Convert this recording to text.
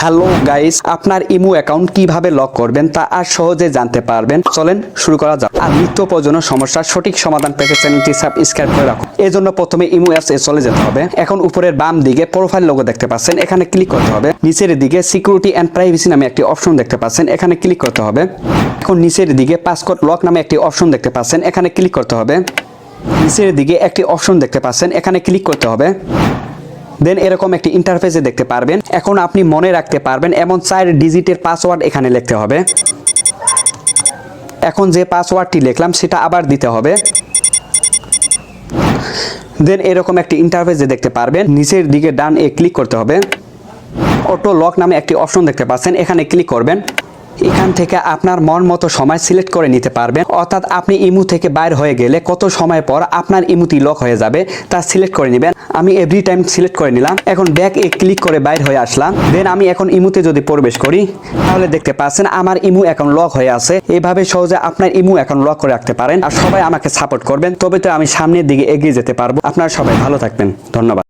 Hello guys, আপনার ইমু account কীভাবে লক করবেন তা আর সহজে জানতে পারবেন। চলেন শুরু করা যাক। আর নিত্য প্রয়োজনীয় সমস্যার সঠিক সমাধান পেতে চ্যানেলটি সাবস্ক্রাইব করে রাখুন। এই জন্য প্রথমে ইমু অ্যাপস এ চলে যেতে হবে। এখন উপরের বাম দিকে প্রোফাইল লোগো দেখতে পাচ্ছেন, এখানে ক্লিক করতে হবে। নিচের দিকে সিকিউরিটি অ্যান্ড প্রাইভেসি নামে একটি অপশন দেখতে পাচ্ছেন, এখানে ক্লিক করতে হবে। এখন নিচের দিকে পাসওয়ার্ড লক নামে একটি অপশন দেখতে পাচ্ছেন, এখানে ক্লিক করতে হবে। নিচের দিকে একটি অপশন দেখতে পাচ্ছেন, এখানে ক্লিক করতে হবে। দেন এরকম একটি ইন্টারফেসে দেখতে পারবেন। এখন আপনি মনে রাখতে পারবেন এমন চার ডিজিটের পাসওয়ার্ড এখানে লিখতে হবে। এখন যে পাসওয়ার্ডটি লিখলাম, সেটা আবার দিতে হবে। দেন এরকম একটি ইন্টারফেসে দেখতে পারবেন। নিচের দিকে ডান এ ক্লিক করতে হবে। অটো লক নামে একটি অপশন দেখতে পাচ্ছেন। এখানে ক্লিক করবেন। এখান থেকে আপনার মন মতো সময় সিলেক্ট করে নিতে পারবেন। অর্থাৎ আপনি ইমু থেকে বাইর হয়ে গেলে কত সময় পর আপনার ইমুটি লক হয়ে যাবে, তা সিলেক্ট করে নেবেন। আমি এভরি টাইম সিলেক্ট করে নিলাম। এখন ব্যাক এ ক্লিক করে বাইর হয়ে আসলাম। দেন আমি এখন ইমুতে যদি প্রবেশ করি, তাহলে দেখতে পাচ্ছেন আমার ইমু এখন লক হয়ে আছে। এইভাবে সহজে আপনার ইমু এখন লক করে রাখতে পারেন। আর সবাই আমাকে সাপোর্ট করবেন। তবে তো আমি সামনের দিকে এগিয়ে যেতে পারব। আপনারা সবাই ভালো থাকবেন। ধন্যবাদ।